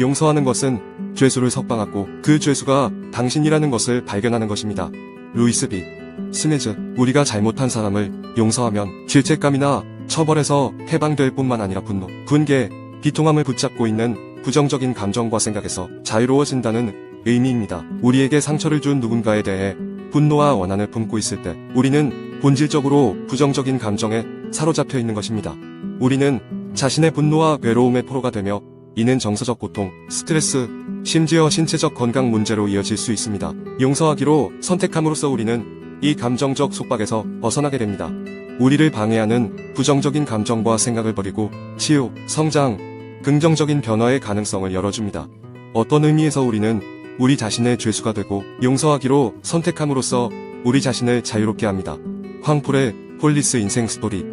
용서하는 것은 죄수를 석방하고 그 죄수가 당신이라는 것을 발견하는 것입니다. 루이스 비. 스네즈, 우리가 잘못한 사람을 용서하면 죄책감이나 처벌에서 해방될 뿐만 아니라 분노, 군계, 비통함을 붙잡고 있는 부정적인 감정과 생각에서 자유로워진다는 의미입니다. 우리에게 상처를 준 누군가에 대해 분노와 원한을 품고 있을 때 우리는 본질적으로 부정적인 감정에 사로잡혀 있는 것입니다. 우리는 자신의 분노와 괴로움의 포로가 되며 이는 정서적 고통, 스트레스, 심지어 신체적 건강 문제로 이어질 수 있습니다. 용서하기로 선택함으로써 우리는 이 감정적 속박에서 벗어나게 됩니다. 우리를 방해하는 부정적인 감정과 생각을 버리고 치유, 성장, 긍정적인 변화의 가능성을 열어줍니다. 어떤 의미에서 우리는 우리 자신의 죄수가 되고 용서하기로 선택함으로써 우리 자신을 자유롭게 합니다. 황폴의 폴리스 인생 스토리